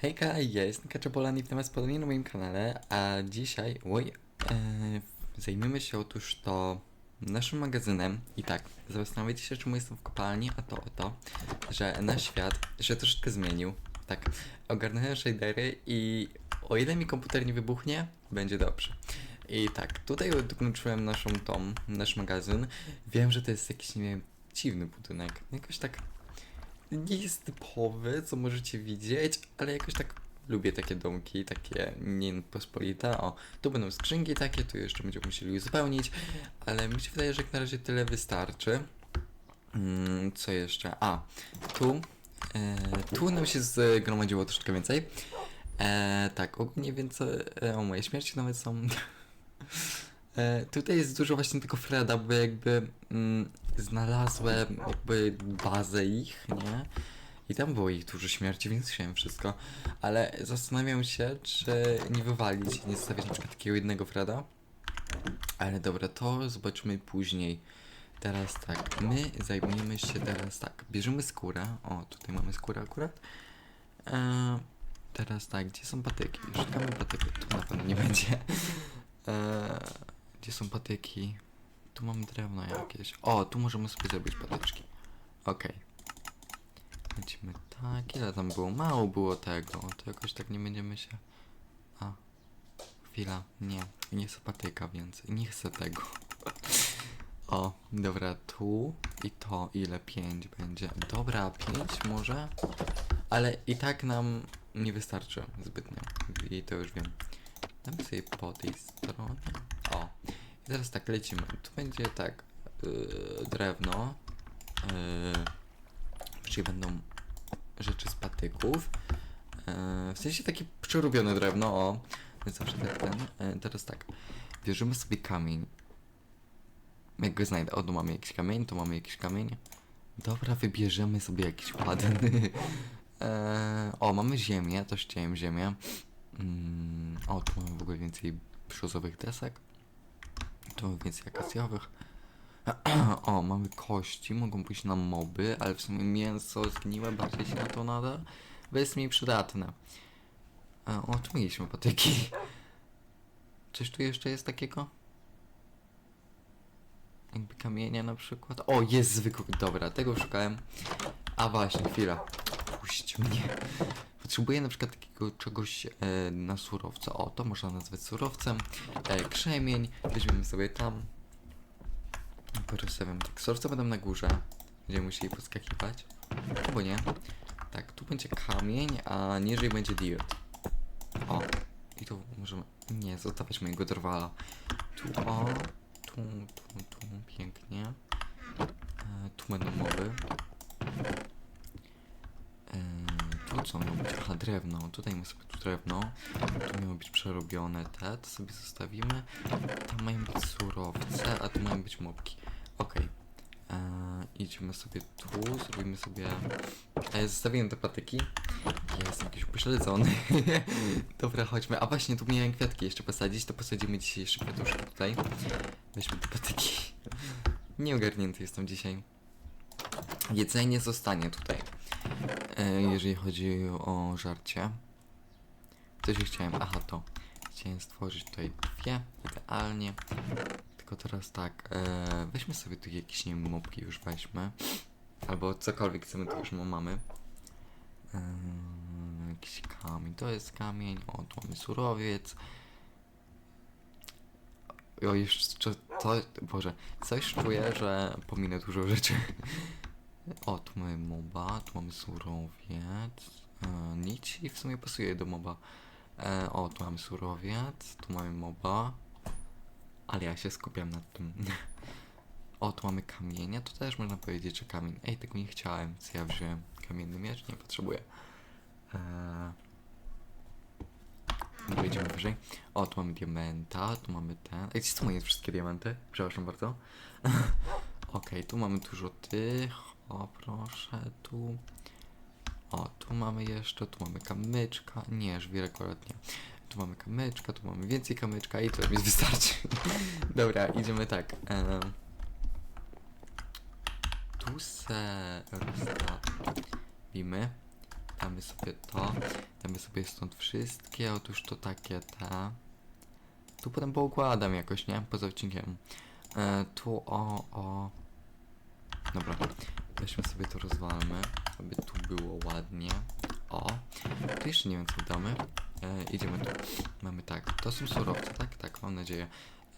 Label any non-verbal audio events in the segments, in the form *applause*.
Hejka, ja jestem Kaczopolan i witam was ponownie na moim kanale, a dzisiaj, oj, e, zajmiemy się otóż to naszym magazynem. I tak, zastanawiacie się czemu jestem w kopalni, a to o to, że nasz świat się troszeczkę zmienił, tak, ogarnąłem shadery i o ile mi komputer nie wybuchnie, będzie dobrze. I tak, tutaj dokończyłem naszą tom, nasz magazyn, wiem, że to jest jakiś, nie wiem, dziwny budynek, jakoś tak nie jest typowy, co możecie widzieć, ale jakoś tak lubię takie domki, takie niepospolite. O, tu będą skrzynki takie, tu jeszcze będziemy musieli uzupełnić, ale mi się wydaje, że jak na razie tyle wystarczy. Mm, co jeszcze? A, tu, e, tu nam się zgromadziło troszeczkę więcej. E, tak, ogólnie więc e, o mojej śmierci nawet są. *laughs* E, tutaj jest dużo właśnie tylko Freda, bo jakby mm, znalazłem jakby bazę ich, nie? I tam było ich dużo śmierci, więc wziąłem wszystko. Ale zastanawiam się, czy nie wywalić, nie zostawić na przykład takiego jednego Freda. Ale dobra, to zobaczymy później. Teraz tak, my zajmujemy się teraz tak, bierzemy skórę. O, tutaj mamy skórę akurat. E, teraz tak, gdzie są patyki? Szukamy patyki, tu na pewno nie będzie. E, gdzie są patyki? Tu mam drewno jakieś. O, tu możemy sobie zrobić patyczki. Okej. Lecimy tak. Ile tam było? Mało było tego. To jakoś tak nie będziemy się... A. Chwila. Nie. Nie chcę patyka więcej. Nie chcę tego. O, dobra, tu i to ile? 5 będzie. Dobra, 5 może? Ale i tak nam nie wystarczy zbytnio. I to już wiem. Damy sobie po tej stronie. O. I teraz tak lecimy. Tu będzie tak. Yy, drewno. Yy, czyli będą rzeczy z patyków. Yy, w sensie takie przerobione drewno. O. Więc zawsze tak ten. Yy, teraz tak. Bierzemy sobie kamień. Jak go znajdę. O, tu mamy jakiś kamień, tu mamy jakiś kamień. Dobra, wybierzemy sobie jakiś ładny. *laughs* Eee, o, mamy ziemię, też chciałem ziemię. Mm, o, tu mamy w ogóle więcej brzozowych desek. Mamy więcej akacjowych. *clears throat* o, mamy kości, mogą pójść na moby, ale w sumie mięso zgniłe bardziej się na to nada, bo jest mniej przydatne. E, o, tu mieliśmy patyki. Coś tu jeszcze jest takiego? Jakby kamienia na przykład. O, jest zwykły. Dobra, tego szukałem. A właśnie, chwila. Puść mnie. Potrzebuję na przykład czegoś e, na surowca. O, to można nazwać surowcem. E, krzemień. Weźmiemy sobie tam. Porozstawiam tak. Surowce będą na górze. Będziemy musieli podskakiwać. Albo nie. Tak, tu będzie kamień, a niżej będzie dirt. O. I tu możemy... Nie, zostawiać mojego drwala. Tu, o. Tu, tu, tu. Pięknie. E, tu będą mowy. Co miało być? Aha, drewno. Tutaj mamy sobie tu drewno. Tu miało być przerobione te, to sobie zostawimy. Tam mają być surowce, a tu mają być mopki. Okej. Eee, idźmy sobie tu, zrobimy sobie... Eee, zostawiłem te patyki. Jestem jakiś upośledzony. *laughs* Dobra, chodźmy. A właśnie, tu miałem kwiatki jeszcze posadzić, to posadzimy dzisiaj jeszcze kwiatuszki tutaj. Weźmy te patyki. *laughs* Nieogarnięty jestem dzisiaj. Jedzenie zostanie tutaj. E, jeżeli chodzi o żarcie. Co się chciałem? Aha, to. Chciałem stworzyć tutaj dwie, idealnie. Tylko teraz tak, e, weźmy sobie tu jakieś, nie wiem, mopki już weźmy. Albo cokolwiek chcemy, to już mamy. E, jakiś kamień, to jest kamień. O, tu mamy surowiec. O, jeszcze to, Boże, coś czuję, że pominę dużo rzeczy. O, tu mamy moba, tu mamy surowiec. E, nici w sumie pasuje do moba. E, o, tu mamy surowiec, tu mamy moba. Ale ja się skupiam nad tym. *laughs* o, tu mamy kamienia, to też można powiedzieć, że kamień. Ej, tego nie chciałem, co ja wziąłem. Kamienny miecz? Nie potrzebuję. E, Wejdziemy wyżej. O, tu mamy diamenta, tu mamy ten. Ej, co to moje wszystkie diamenty? Przepraszam bardzo. *laughs* Okej, tu mamy dużo tych. O, proszę, tu. O, tu mamy jeszcze, tu mamy kamyczka. Nie, żwir akurat. Tu mamy kamyczka, tu mamy więcej kamyczka i to mi wystarczy. *laughs* Dobra, idziemy tak. em. tu se rozstawimy. damy sobie to, damy sobie stąd wszystkie, otóż to takie te. Tu potem poukładam jakoś, nie? Poza odcinkiem. E, tu o, o. Weźmy sobie to rozwalmy, aby tu było ładnie. O, tu jeszcze nie wiem co damy. E, idziemy tu. Mamy tak, to są surowce, tak? Tak, mam nadzieję.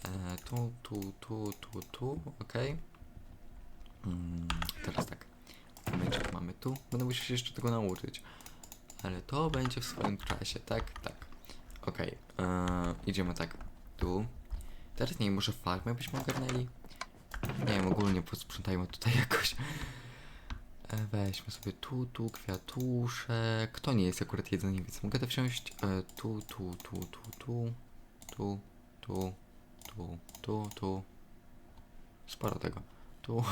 E, tu, tu, tu, tu, tu, okej. Mm, teraz tak. Kamyczek mamy tu. Będę musiał się jeszcze tego nauczyć. Ale to będzie w swoim czasie, tak? Tak. Okej. e, idziemy tak. Tu. Teraz nie może farmę byśmy ogarnęli? Nie wiem, ogólnie posprzątajmy tutaj *laughs* jakoś. E, Weźmy sobie tu, tu, kwiatuszek. To nie jest akurat jedzenie, więc mogę to wziąć. E, tu, tu, tu, tu, tu, tu, tu, tu, tu, tu. Sporo tego. Tu.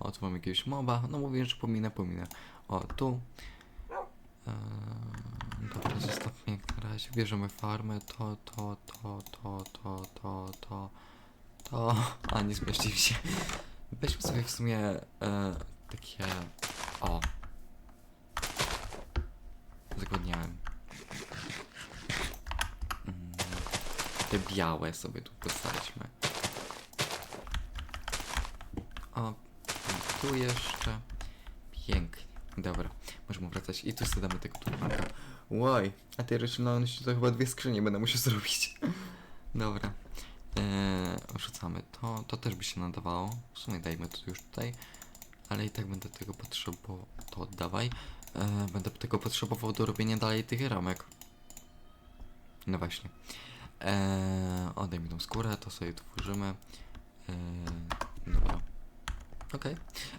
O, tu mam jakiegoś moba. No mówię, że pominę, pominę. O, tu. Eee, dobra, zostawmy jak na razie. Bierzemy farmę. To, to, to, to, to, to, to, to. A, nie zmieści mi się. Weźmy sobie w sumie e, takie... O. Zgodniałem. Mm, Te białe sobie tu postaćmy. O, tu jeszcze. Pięknie. Dobra, możemy wracać. I tu sobie damy tego turmaka. Łoj, a tej raczynalności to chyba dwie skrzynie będę musiał *laughs* zrobić. Dobra. Eee, rzucamy to. To też by się nadawało. W sumie dajmy to już tutaj. Ale i tak będę tego potrzebował. To oddawaj. Eee, będę tego potrzebował do robienia dalej tych ramek. No właśnie. Eee, oddaj mi tą skórę, to sobie tu włożymy. Eee, dobra. Okej.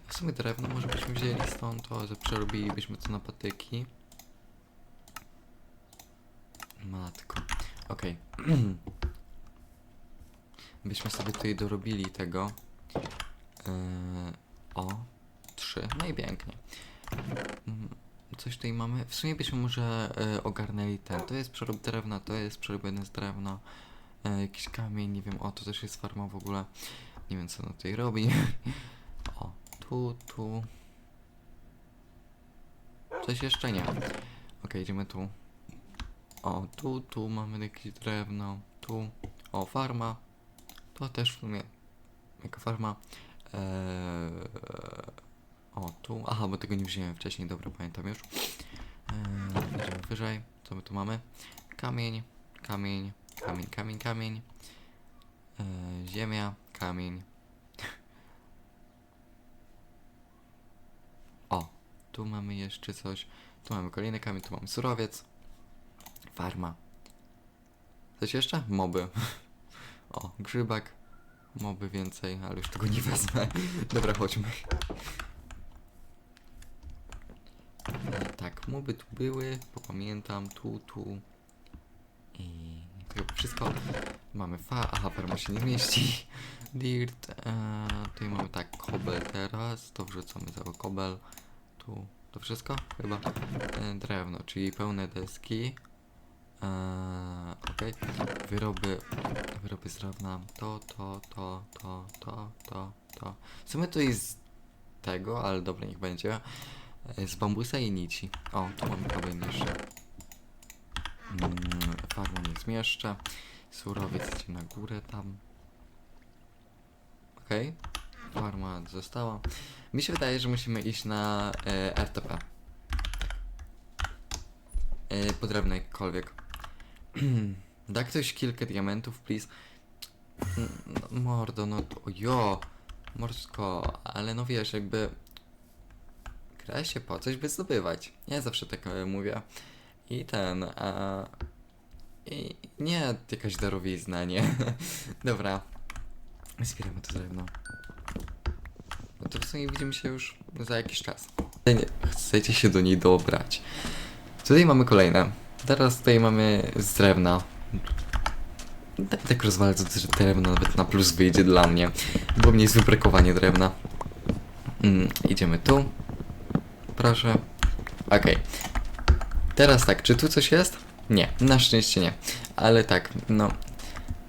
W sumie drewno może byśmy wzięli stąd, to że przerobilibyśmy to na patyki. Matko. Okej. *clears throat* Byśmy sobie tutaj dorobili tego. Yy, o, trzy. No i pięknie. Coś tutaj mamy. W sumie byśmy może yy, ogarnęli ten. To jest przerób drewna, to jest przerobione z drewna. Yy, jakiś kamień, nie wiem. O, to też jest farma w ogóle. Nie wiem co on tutaj robi. *laughs* O, tu, tu. Coś jeszcze nie. Okej, idziemy tu. O, tu, tu mamy jakieś drewno. Tu. O, farma. To też w sumie. Jaka farma. Eee, o, tu. Aha, bo tego nie wziąłem wcześniej. Dobra, pamiętam już. Eee, wyżej. Co my tu mamy? Kamień, kamień, kamień, kamień, kamień. Eee, ziemia, kamień. O, tu mamy jeszcze coś. Tu mamy kolejny kamień, tu mamy surowiec. Farma. Coś jeszcze? Moby. *laughs* O, grzybak. Moby więcej, ale już tego nie wezmę. *laughs* Dobra, chodźmy. E, tak, moby tu były, popamiętam, tu, tu. I chyba wszystko. Mamy fa... Aha, farma się nie zmieści. Dirt. E, tutaj mamy tak, kobel teraz. To wrzucamy cały kobel. Tu. To wszystko? Chyba. E, drewno, czyli pełne deski. Eee, okej. Wyroby, wyroby z drewna. To, to, to, to, to, to, to. W sumie to jest tego, ale dobra, niech będzie. E, Z bambusa i nici. O, tu mamy kamień jeszcze. Mm, farmę nie zmieszczę. Surowiec na górę tam. Okej. Farma została. Mi się wydaje, że musimy iść na e, RTP. E, po jakkolwiek. *clears throat* da ktoś kilka diamentów, please? Mm, No, mordo, no to, jo, morsko, ale no wiesz, jakby gra się po coś, by zdobywać. Ja zawsze tak e, mówię. I ten, a... I nie jakaś darowizna, nie? *laughs* Dobra. Zbieramy to drewno. No to w sumie widzimy się już za jakiś czas. Chcecie się do niej dobrać. Tutaj mamy kolejne. Teraz tutaj mamy z drewna. Tak, tak rozwalę to drewno, nawet na plus wyjdzie dla mnie. Bo mnie jest wybrekowanie drewna. Mm, idziemy tu. Proszę. Okej. Teraz tak, czy tu coś jest? Nie, na szczęście nie. Ale tak, no.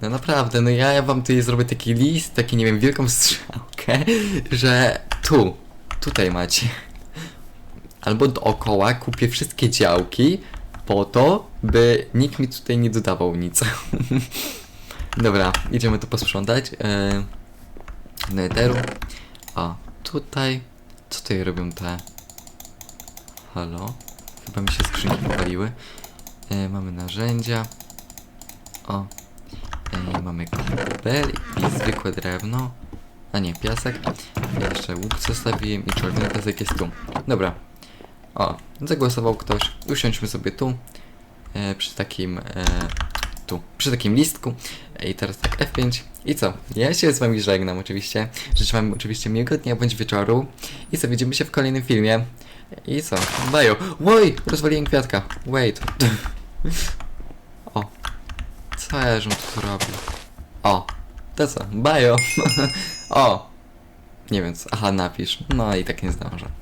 No naprawdę, no ja, ja wam tutaj zrobię taki list, taki nie wiem, wielką *laughs* strzałkę, że tu, tutaj macie. albo dookoła kupię wszystkie działki po to, by nikt mi tutaj nie dodawał nic. *laughs* Dobra, idziemy to posprzątać. Yy, do eteru. O, tutaj. Co tutaj robią te? Halo? Chyba mi się skrzynki popaliły. Yy, mamy narzędzia. O. Yy, mamy kobel i zwykłe drewno. A nie, piasek. Ja jeszcze łuk zostawiłem i czerwony piasek jest tu. Dobra. O, zagłosował ktoś. Usiądźmy sobie tu. E, przy takim. E, tu. Przy takim listku. I teraz tak F5. I co? Ja się z wami żegnam oczywiście. Życzę wam oczywiście miłego dnia bądź wieczoru. I co? Widzimy się w kolejnym filmie. I co? Bajo. Oj! Rozwaliłem kwiatka. Wait. o. Co ja żem tu robił? O. To co? Bajo. *laughs* o. Nie wiem co. Aha, napisz. No i tak nie zdążę.